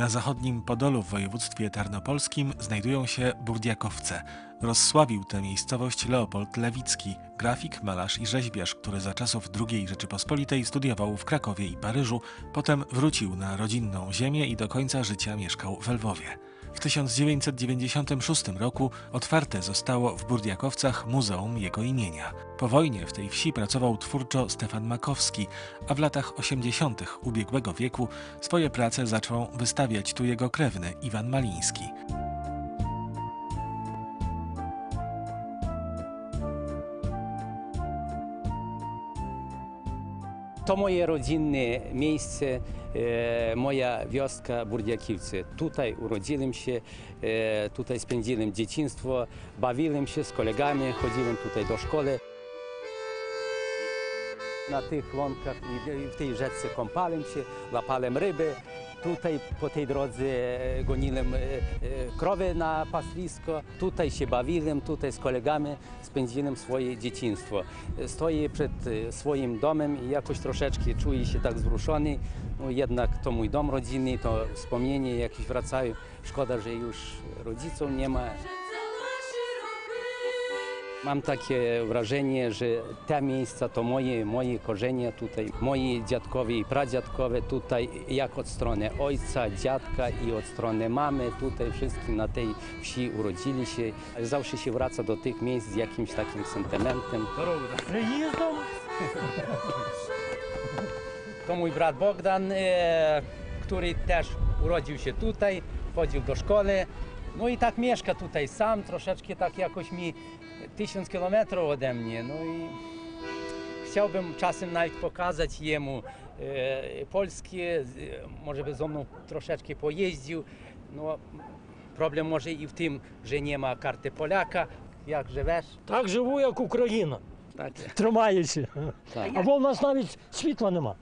Na zachodnim Podolu w województwie tarnopolskim znajdują się Burdiakowce. Rozsławił tę miejscowość Leopold Lewicki, grafik, malarz i rzeźbiarz, który za czasów II Rzeczypospolitej studiował w Krakowie i Paryżu, potem wrócił na rodzinną ziemię i do końca życia mieszkał w Lwowie. W 1996 roku otwarte zostało w Burdiakowcach Muzeum jego imienia. Po wojnie w tej wsi pracował twórczo Stefan Makowski, a w latach 80. ubiegłego wieku swoje prace zaczął wystawiać tu jego krewny Iwan Maliński. To moje rodzinne miejsce, e, moja wioska Burdiakiwce. Tutaj urodziłem się, e, tutaj spędziłem dzieciństwo, bawiłem się z kolegami, chodziłem tutaj do szkoły. Na tych łąkach i w tej rzece kąpałem się, łapałem ryby. Tutaj po tej drodze e, goniłem e, e, krowy na pastwisko. Tutaj się bawiłem, tutaj z kolegami spędziłem swoje dzieciństwo. Stoję przed swoim domem i jakoś troszeczkę czuję się tak wzruszony. No jednak to mój dom rodzinny, to wspomnienia jakieś wracają. Szkoda, że już rodziców nie ma. Mam takie wrażenie, że te miejsca to moje, moje korzenie tutaj, moi dziadkowie i pradziadkowie tutaj, jak od strony ojca, dziadka i od strony mamy, tutaj wszyscy na tej wsi urodzili się. Zawsze się wraca do tych miejsc z jakimś takim sentymentem. Приїздом To mój brat Bogdan, e, który też urodził się tutaj, chodził do szkoły. No i tak mieszka tutaj sam, troszeczkę tak jakoś mi тисяч кілометрів оде мені. Ну і хотів би часом навіть показати йому е, польське, може би зо мною трошечки поїздів. Ну, Проблем може і в тим, що нема карти поляка. Як живеш? Так живу, як Україна, тримаючи. Або в нас навіть світла нема.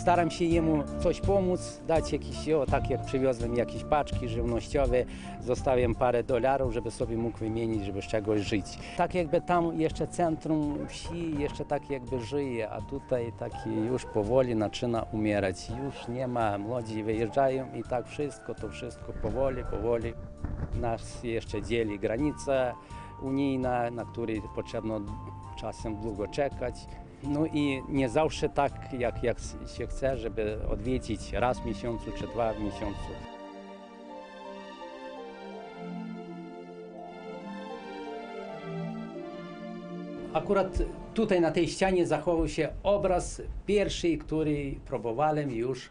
Staram się jemu coś pomóc, dać jakieś, o, tak jak przywiozłem jakieś paczki żywnościowe, zostawiam parę dolarów, żeby sobie mógł wymienić, żeby z czegoś żyć. Tak jakby tam jeszcze centrum wsi jeszcze tak jakby żyje, a tutaj taki już powoli zaczyna umierać. Już nie ma, młodzi wyjeżdżają i tak wszystko, to wszystko powoli, powoli. Nas jeszcze dzieli granica unijna, na której potrzebno czasem długo czekać. No i nie zawsze tak, jak, jak się chce, żeby odwiedzić raz w miesiącu czy dwa w miesiącu. Akurat tutaj na tej ścianie zachował się obraz pierwszy, który próbowałem już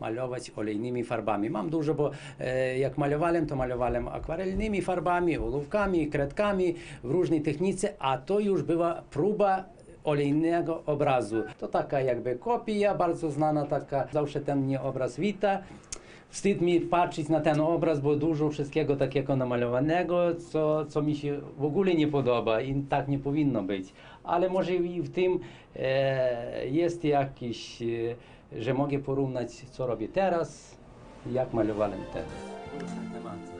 malować olejnymi farbami. Mam dużo, bo e, jak malowałem, to malowałem akwarelnymi farbami, ołówkami, kredkami w różnej technice, a to już była próba olejnego obrazu. To taka jakby kopia, bardzo znana taka, zawsze ten mnie obraz wita. Wstyd mi patrzeć na ten obraz, bo dużo wszystkiego takiego namalowanego, co, co mi się w ogóle nie podoba i tak nie powinno być. Ale może i w tym e, jest jakiś, e, że mogę porównać, co robię teraz, jak malowałem teraz.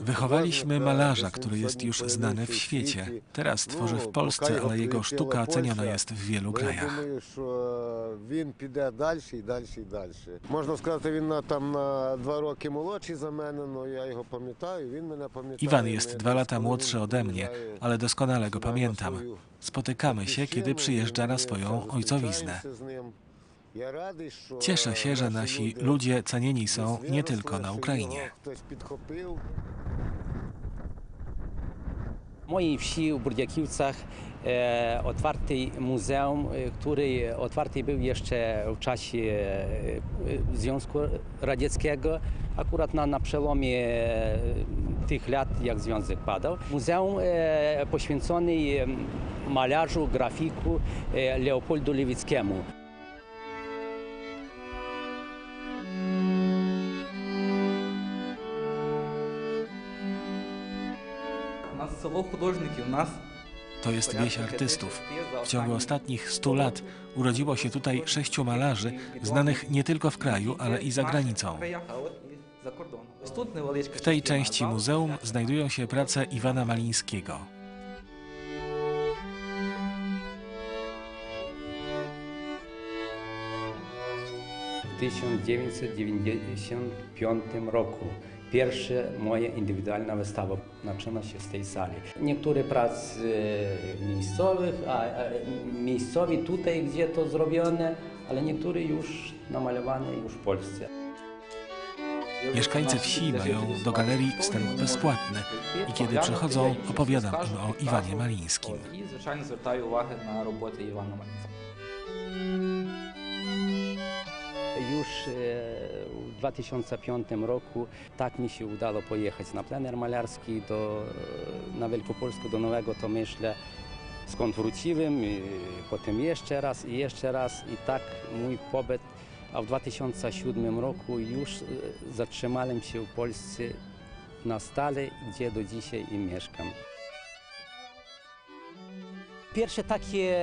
Wychowaliśmy malarza, który jest już znany w świecie. Teraz tworzy w Polsce, ale jego sztuka ceniona jest w wielu Бо Я krajach. думаю, що він піде далі і далі і далі. Можна сказати, він на там на два роки молодший за мене, але я його pamiętаю, він мене пам'ятає. Iwan Ми jest десь, dwa lata коли młodszy він ode mnie, приїжджає ale doskonale go на pamiętam. свою Spotykamy się, kiedy батьківщину, przyjeżdża і na ми swoją там ojcowiznę. Cieszę się, że nasi ludzie cenieni są nie tylko na Ukrainie. mojej wsi w Burdziakiwcach e, otwarty muzeum, e, który otwarty był jeszcze w czasie e, Związku Radzieckiego, akurat na, na przełomie e, tych lat, jak Związek padał. Muzeum e, poświęcony malarzu, grafiku e, Leopoldu Lewickiemu. To jest wieś artystów. W ciągu ostatnich 100 lat urodziło się tutaj sześciu malarzy, znanych nie tylko w kraju, ale i za granicą. W tej części muzeum znajdują się prace Iwana Malińskiego. 1995 roku. Pierwsza moja indywidualna wystawa zaczyna się z tej sali. Niektóre prace miejscowych, a, a miejscowi tutaj, gdzie to zrobione, ale niektóre już namalowane już w Polsce. Mieszkańcy wsi mają do galerii wstęp bezpłatny i kiedy przychodzą, opowiadam im o Iwanie Malińskim. I zwyczajnie zwracają uwagę na robotę Iwana Malińskiego. Już e, 2005 roku tak mi się udało pojechać na plener malarski do, na Wielkopolsku do Nowego Tomyśla. Skąd wróciłem, i potem jeszcze raz i jeszcze raz i tak mój pobyt. A w 2007 roku już e, zatrzymałem się w Polsce na stale, gdzie do dzisiaj i mieszkam. Pierwsze takie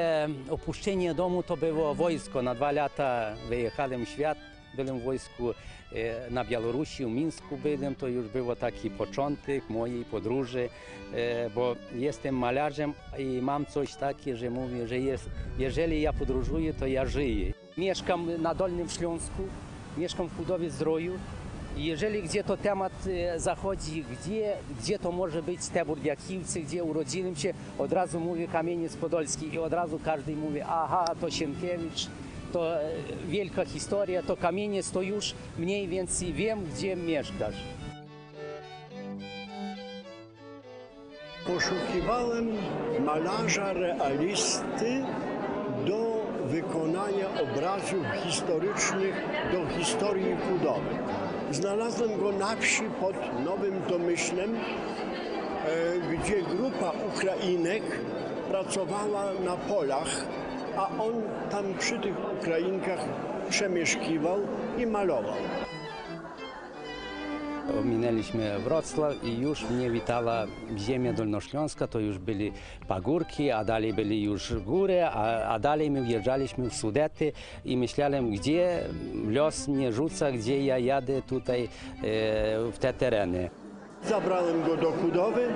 opuszczenie domu to było wojsko. Na dwa lata wyjechałem w świat byłem w wojsku e, na Białorusi, w Mińsku byłem, to już był taki początek mojej podróży, e, bo jestem malarzem i mam coś takiego, że mówię, że jest, jeżeli ja podróżuję, to ja żyję. Mieszkam na Dolnym Śląsku, mieszkam w Hudowie Zdroju, jeżeli gdzie to temat e, zachodzi, gdzie, gdzie to może być te burdiakiwcy, gdzie urodziłem się, od razu mówię Kamieniec Podolski i od razu każdy mówi, aha, to Sienkiewicz, to e, wielka historia, to Kamieniec, to już mniej więcej wiem, gdzie mieszkasz. Poszukiwałem malarza realisty do wykonania obrazów historycznych do historii Kudowy. Znalazłem go na wsi pod Nowym Domyślem, e, gdzie grupa Ukrainek pracowała na polach, a on tam przy tych Ukrainkach przemieszkiwał i malował. Minęliśmy Wrocław i już mnie witała ziemia dolnośląska, to już byli pagórki, a dalej byli już góry, a, a dalej my wjeżdżaliśmy w Sudety i myślałem, gdzie los mnie rzuca, gdzie ja jadę tutaj e, w te tereny. Zabrałem go do Kudowy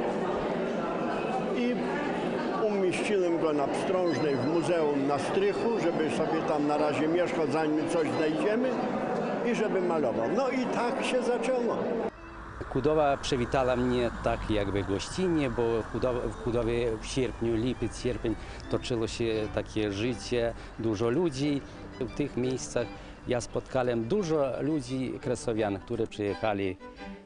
umieściłem go na Pstrążnej w muzeum na strychu, żeby sobie tam na razie mieszkał, zanim coś znajdziemy i żeby malował. No i tak się zaczęło. Kudowa przywitała mnie tak jakby gościnnie, bo w Kudowie, w sierpniu, lipiec, sierpień toczyło się takie życie, dużo ludzi w tych miejscach. Ja spotkałem dużo ludzi kresowian, którzy przyjechali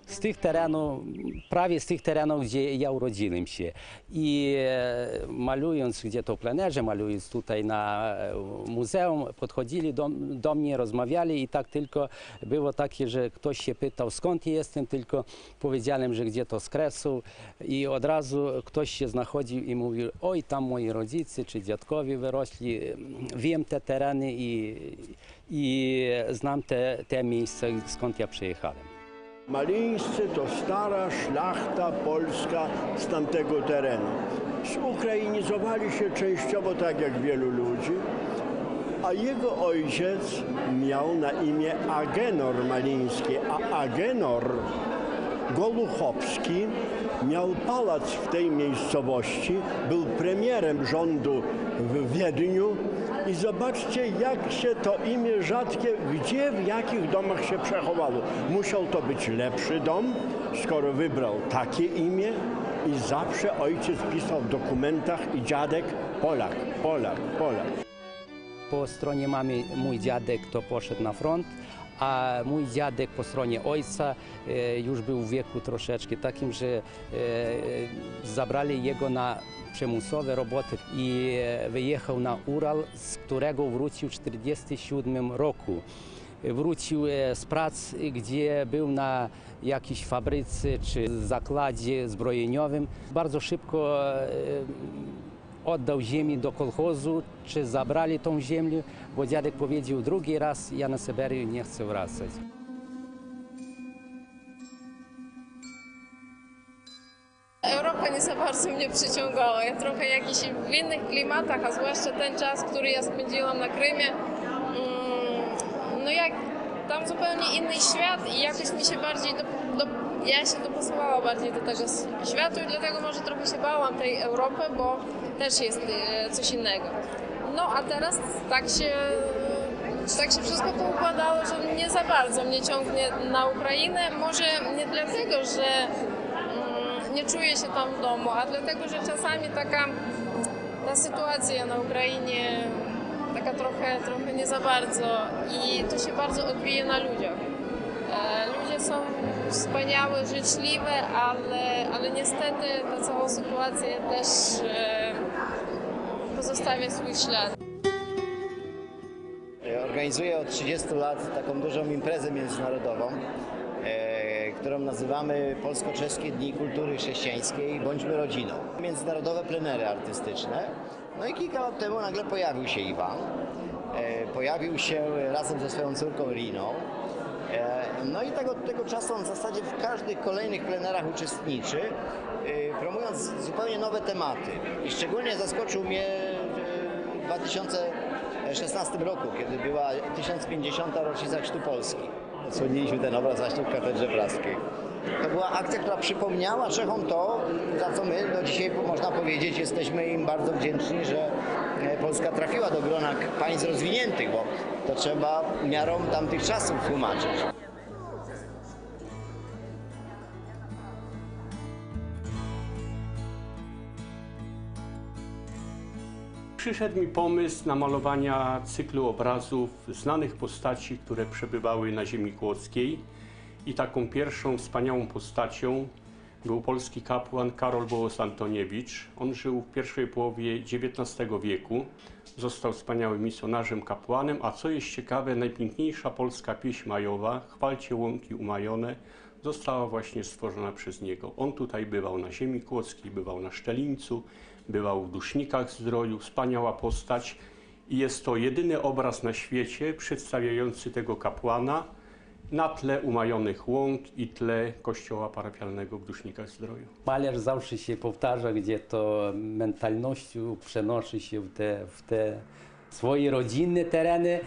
z tych terenów, prawie z tych terenów, gdzie ja urodziłem się. I e, malując gdzie to plenerze, malując tutaj na e, muzeum, podchodzili do, do mnie, rozmawiali i tak tylko było takie, że ktoś się pytał skąd jestem, tylko powiedziałem, że gdzie to z kresu i od razu ktoś się znachodził i mówił, oj tam moi rodzice czy dziadkowie wyrośli, wiem te tereny i, i znam te, te miejsca, skąd ja przyjechałem. Malińscy to stara szlachta polska z tamtego terenu. Zukrainizowali się częściowo tak jak wielu ludzi, a jego ojciec miał na imię Agenor Maliński, a Agenor Goluchowski miał pałac w tej miejscowości, był premierem rządu w Wiedniu i zobaczcie, jak się to imię rzadkie, gdzie, w jakich domach się przechowało. Musiał to być lepszy dom, skoro wybrał takie imię i zawsze ojciec pisał w dokumentach i dziadek Polak, Polak, Polak. Po stronie mamy mój dziadek to poszedł na front, a mój dziadek po stronie ojca e, już był w wieku troszeczkę takim, że e, zabrali jego na przymusowe roboty i e, wyjechał na Ural, z którego wrócił w 1947 roku. Wrócił z prac, gdzie był na jakiejś fabryce czy zakładzie zbrojeniowym. Bardzo szybko oddał ziemię do kolchozu, czy zabrali tą ziemię, bo dziadek powiedział drugi raz, ja na Syberię nie chcę wracać. Europa nie za bardzo mnie przyciągała. Ja trochę jakiś w innych klimatach, a zwłaszcza ten czas, który ja spędziłam na Krymie, mm, no jak tam zupełnie inny świat i jakoś mi się bardziej, do, do, ja się dopasowała bardziej do tego światu i dlatego może trochę się bałam tej Europy, bo też jest e, coś innego. No a teraz tak się tak się wszystko poukładało, że nie za bardzo mnie ciągnie na Ukrainę. Może nie dlatego, że mm, nie czuję się tam w domu, a dlatego, że czasami taka ta sytuacja na Ukrainie taka trochę, trochę nie za bardzo i to się bardzo odbije na ludziach. E, Ludzie są wspaniałe, życzliwe, ale, ale niestety ta cała sytuacja też e, pozostawia swój ślad. Organizuję od 30 lat taką dużą imprezę międzynarodową, e, którą nazywamy Polsko-Czeskie Dni Kultury Chrześcijańskiej Bądźmy Rodziną. Międzynarodowe plenery artystyczne. No i kilka lat temu nagle pojawił się Iwan. E, pojawił się razem ze swoją córką Riną. E, No i tak od tego czasu on w zasadzie w każdych kolejnych plenerach uczestniczy, e, promując zupełnie nowe tematy. I szczególnie zaskoczył mnie e, w 2016 roku, kiedy była 1050. rocznica Chrztu Polski. Odsłoniliśmy ten obraz właśnie w katedrze praskiej. To była akcja, która przypomniała Czechom to, za co my do dzisiaj można powiedzieć, jesteśmy im bardzo wdzięczni, że Polska trafiła do grona państw rozwiniętych, bo to trzeba miarą tamtych czasów tłumaczyć. Przyszedł mi pomysł namalowania cyklu obrazów znanych postaci, które przebywały na ziemi kłodzkiej. I taką pierwszą wspaniałą postacią był polski kapłan Karol Bołos Antoniewicz. On żył w pierwszej połowie XIX wieku. Został wspaniałym misjonarzem kapłanem, a co jest ciekawe, najpiękniejsza polska pieśń majowa, Chwalcie łąki umajone, została właśnie stworzona przez niego. On tutaj bywał na ziemi kłodzkiej, bywał na Szczelińcu, bywał w Dusznikach Zdroju, wspaniała postać. I jest to jedyny obraz na świecie przedstawiający tego kapłana na tle umajonych łąk i tle kościoła parafialnego w Dusznikach Zdroju. Malarz zawsze się powtarza, gdzie to mentalnością przenosi się w te, w te swoje rodzinne tereny,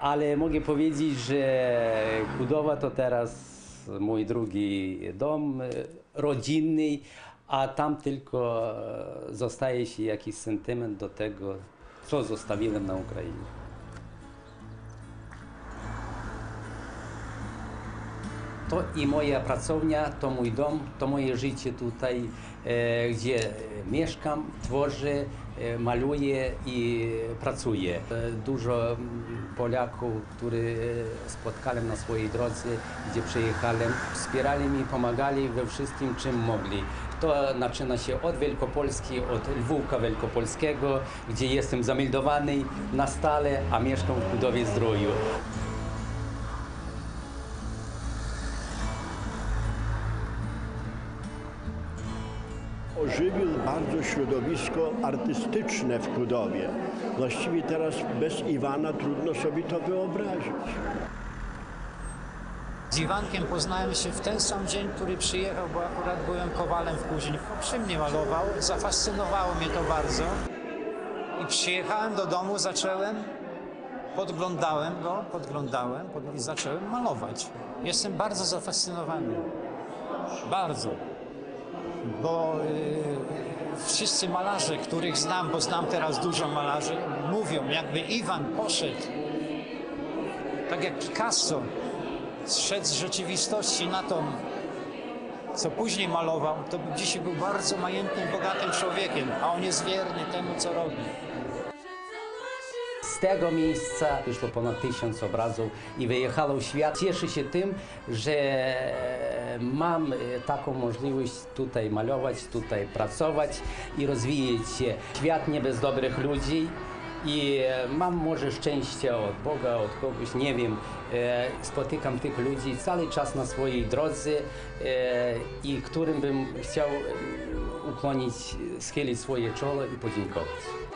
ale mogę powiedzieć, że Kudowa to teraz mój drugi dom rodzinny, a tam tylko zostaje się jakiś sentyment do tego, co zostawiłem na Ukrainie. To i moja pracownia, to mój dom, to moje życie tutaj, e, gdzie mieszkam, tworzę, e, maluję i pracuję. E, Dużo mm, Polaków, których spotkałem na swojej drodze, gdzie przyjechałem, wspierali mi, pomagali we wszystkim, czym mogli. To zaczyna się od Wielkopolski, od Lwówka Wielkopolskiego, gdzie jestem zameldowany na stale, a mieszkam w Budowie Zdroju. Środowisko artystyczne w Kudowie. Właściwie teraz bez Iwana trudno sobie to wyobrazić. Z Iwankiem poznałem się w ten sam dzień, który przyjechał, bo akurat byłem kowalem w Kuźni. Przy mnie malował, zafascynowało mnie to bardzo. I przyjechałem do domu, zacząłem, podglądałem go, podglądałem pod- i zacząłem malować. Jestem bardzo zafascynowany. Bardzo. Bo y, wszyscy malarze, których znam, bo znam teraz dużo malarzy, mówią, jakby Iwan poszedł tak jak Picasso zszedł z rzeczywistości na tą, co później malował, to by dzisiaj był bardzo majętnym, bogatym człowiekiem, a on jest wierny temu, co robi. Z tego miejsca wyszło ponad tysiąc obrazów i wyjechało w świat. Cieszę się tym, że mam e, taką możliwość tutaj malować, tutaj pracować i rozwijać się. Świat nie bez dobrych ludzi. I e, mam może szczęście od Boga, od kogoś, nie wiem. E, Spotykam tych ludzi cały czas na swojej drodze i którym bym chciał ukłonić, schylić swoje czoło i podziękować.